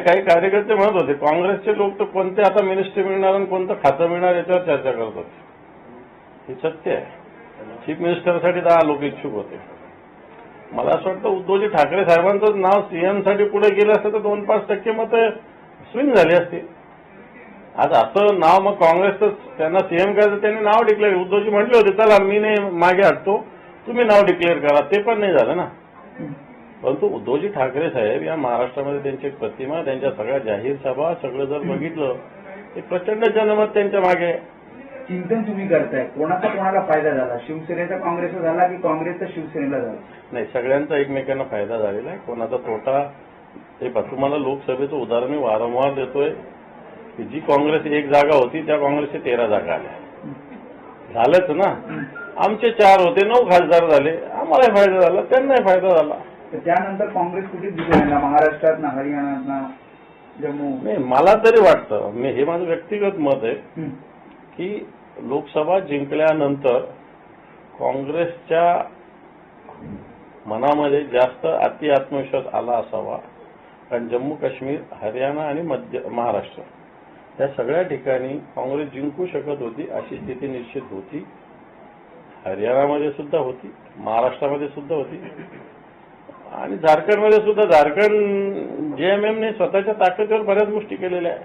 काही कार्यकर्ते म्हणत होते काँग्रेसचे लोक तर कोणते आता मिनिस्टर मिळणार आणि कोणतं खातं मिळणार याच्यावर चर्चा करत होते. हे सत्य आहे. चीफ मिनिस्टरसाठी दहा लोक इच्छुक होते. मला असं वाटतं उद्धवजी ठाकरे साहेबांचं नाव सीएमसाठी पुढे गेलं असतं तर दोन पाच टक्के मत स्विंग झाली असती. आज असं नाव मग काँग्रेसचं त्यांना सीएम करायचं त्यांनी नाव डिक्लेअर उद्धवजी म्हटले होते चला मी नाही मागे हटतो. तुम्ही नाव डिक्लेअर करा. ते पण नाही झालं ना. परंतु उद्धवजी ठाकरे साहेब या महाराष्ट्रामध्ये त्यांची प्रतिमा त्यांच्या सगळ्या जाहीर सभा सगळं जर बघितलं ते प्रचंड जनमत त्यांच्या मागे. चिंतन तुम्ही करताय. कोणाचा कोणाला फायदा झाला? शिवसेनेचा काँग्रेसचा झाला की काँग्रेसचा शिवसेनेला झाला? नाही सगळ्यांचा एकमेकांना फायदा झालेला आहे. कोणाचा तोटा? हे पहा, तुम्हाला लोकसभेचं उदाहरण मी वारंवार देतोय की जी काँग्रेस एक जागा होती त्या काँग्रेसच्या तेरा जागा आल्या. झालंच ना. आमचे चार होते नऊ खासदार झाले. आम्हालाही फायदा झाला त्यांनाही फायदा झाला. तर त्यानंतर काँग्रेस कुठे दिसून येणार महाराष्ट्रात ना हरियाणात ना जम्मू? नाही मला तरी वाटतं मी हे माझं व्यक्तिगत मत आहे. की लोकसभा जिंकल्यानंतर काँग्रेसच्या मनामध्ये जास्त अति आत्मविश्वास आला असावा. कारण जम्मू काश्मीर हरियाणा आणि मध्य महाराष्ट्र या सगळ्या ठिकाणी काँग्रेस जिंकू शकत होती अशी स्थिती निश्चित होती. हरियाणामध्ये सुद्धा होती महाराष्ट्रामध्ये सुद्धा होती. आणि झारखंडमध्ये सुद्धा झारखंड जेएमएमने स्वतःच्या ताकदीवर बऱ्याच गोष्टी केलेल्या आहेत.